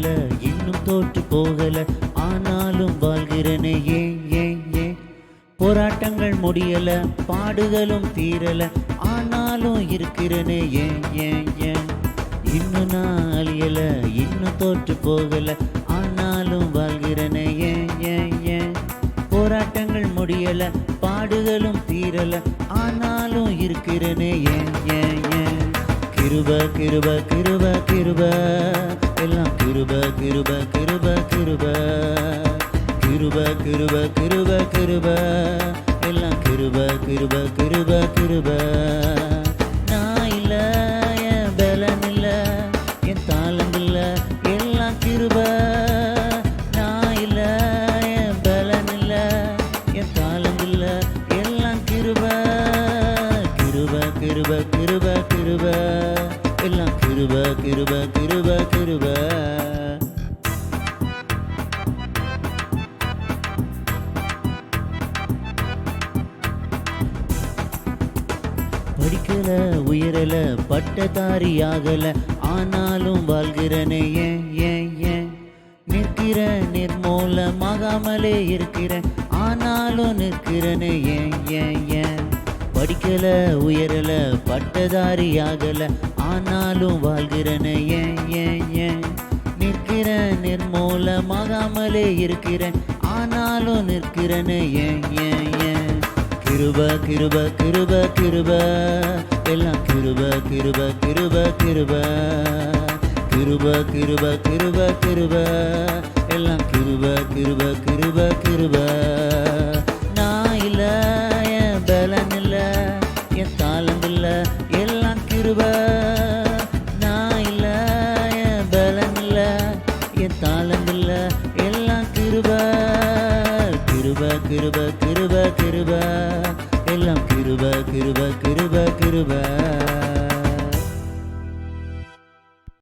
தோற்று போகல. ஆனாலும் வாழ்கிறனே ஏன் ஏன் ஏன் போராட்டங்கள் முடியல பாடுகளும் தீரல. ஆனாலும் இருக்கிறனே ஏன் ஏன் ஏன் இன்னும் நான் அழியல இன்னும் தோற்று போகல. ஆனாலும் வாழ்கிறனே ஏன் ஏன் ஏன் போராட்டங்கள் முடியல பாடுகளும் தீரல. ஆனாலும் இருக்கிறனே ஏன் ஏன் ஏன் கிருப கிருப கிருப கிருப. கிருப கிருப கிருப கிருப. கிருப கிருப கிருப கிருப. எல்லாம் கிருப கிருப கிருப கிருப. நான் இல்ல என் பலன் இல்ல என் தாளம் இல்ல எல்லாம் கிருப. நான் இல்ல என் பலன் இல்ல என் தாளம் இல்ல எல்லாம் கிருப. கிருப கிருப கிருப கிருப. எல்லாம் கிருப கிருப கிருப கிருப. படிக்கல உயரல பட்டதாரி ஆகல ஆனாலும் வாழ்கிறனே ஏன் ஏன் ஏன்? நிற்கிற நிர்மூலமாகாமலே இருக்கிற. ஆனாலும் நிற்கிறனே ஏன் ஏன் ஏன்? படிக்கல உயரல பட்டதாரி ஆகல ஆனாலும் வாழ்கிறனே ஏன் ஏன் ஏன்? நிற்கிற நிர்மூலமாகாமலே இருக்கிறேன். ஆனாலும் நிற்கிறனே ஏன் ஏன் ஏன்? கிருப கிருப கிருப கிருப. எல்லாம் கிருப கிருப கிருப கிருப. கிருப கிருப கிருப கிருப. எல்லாம் கிருப கிருப கிருப கிருப. நான் இல்லை என் பலன் இல்லை என் தாளம் இல்லை. எல்லாம் கிருப. தாளமில்ல எல்லாம் கிருப. கிருப கிருப கிருப கிருப. எல்லாம் கிருப கிருப கிருப கிருப.